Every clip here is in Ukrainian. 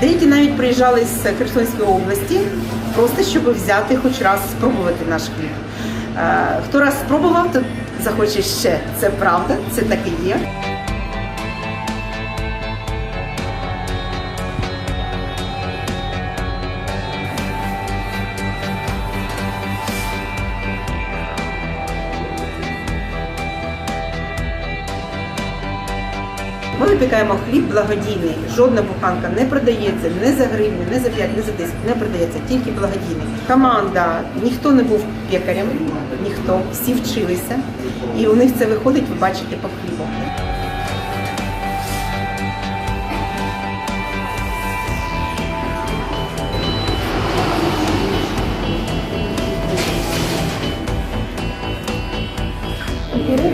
Деякі навіть приїжджали з Херсонської області, просто щоб взяти хоч раз спробувати наш хліб. Е, Хто раз спробував, то захоче ще. Це правда, це так і є. Ми випікаємо хліб благодійний. Жодна буханка не продається не за гривню, не за 5, не за 10, не продається, тільки благодійний. Команда, ніхто не був пекарем, ніхто, всі вчилися. І у них це виходить, ви бачите по хлібу.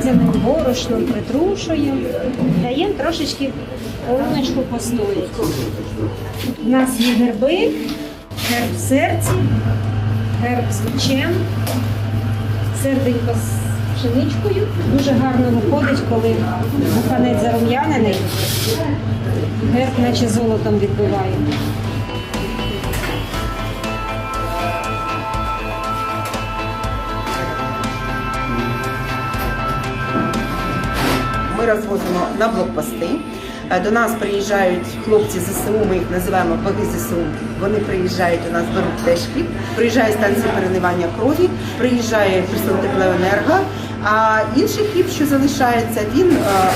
Кукурудзяним борошном притрушуємо, даємо трошечки полуночку постояти. У нас є герби, герб в серці, герб з лучем, серденько з пшеничкою. Дуже гарно виходить, коли буханець зарум'янений, герб наче золотом відбиває. Ми розвозимо на блокпости. Е, До нас приїжджають хлопці ЗСУ, ми їх називаємо боги ЗСУ. Вони приїжджають у нас, беруть теж хліб. Приїжджає станція переливання крові, приїжджає Херсон Теплоенерго. А інший хліб, що залишається, він, е,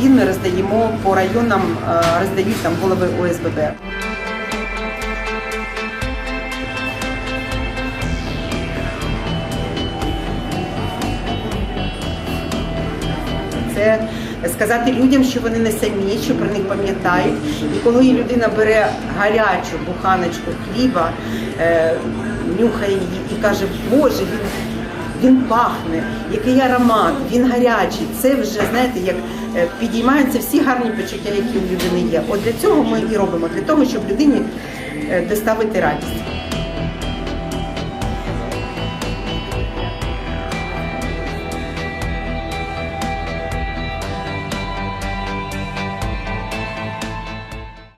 він роздаємо по районам, е, роздають там голови ОСББ. Це сказати людям, що вони не самі, що про них пам'ятають. І коли людина бере гарячу буханочку хліба, е, нюхає її і каже, Боже, він, він пахне, який аромат, він гарячий. Це вже знаєте, як е, підіймаються всі гарні почуття, які у людини є. От для цього ми і робимо, для того, щоб людині е, доставити радість.